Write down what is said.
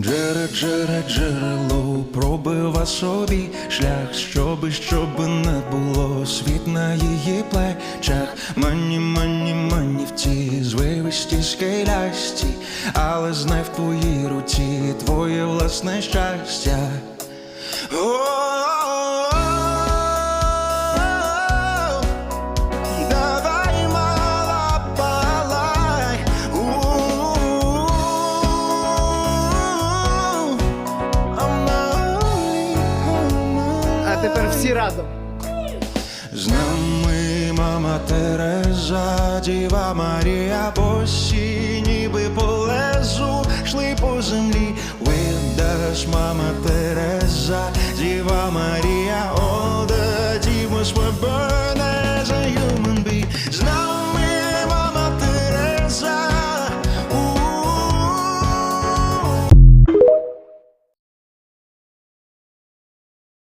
Джере, джере, джерело, пробива собі шлях, щоби, щоби не було світ на її плечах. Мані, мані, мані в ці звивисті скелясті, але знай в твоїй руці твоє власне щастя. Тепер всі разом. з нами мама Тереза, Діва Марія, босі, ніби по лезу, шли по землі, видаш, мама Тереза, Діва Марія,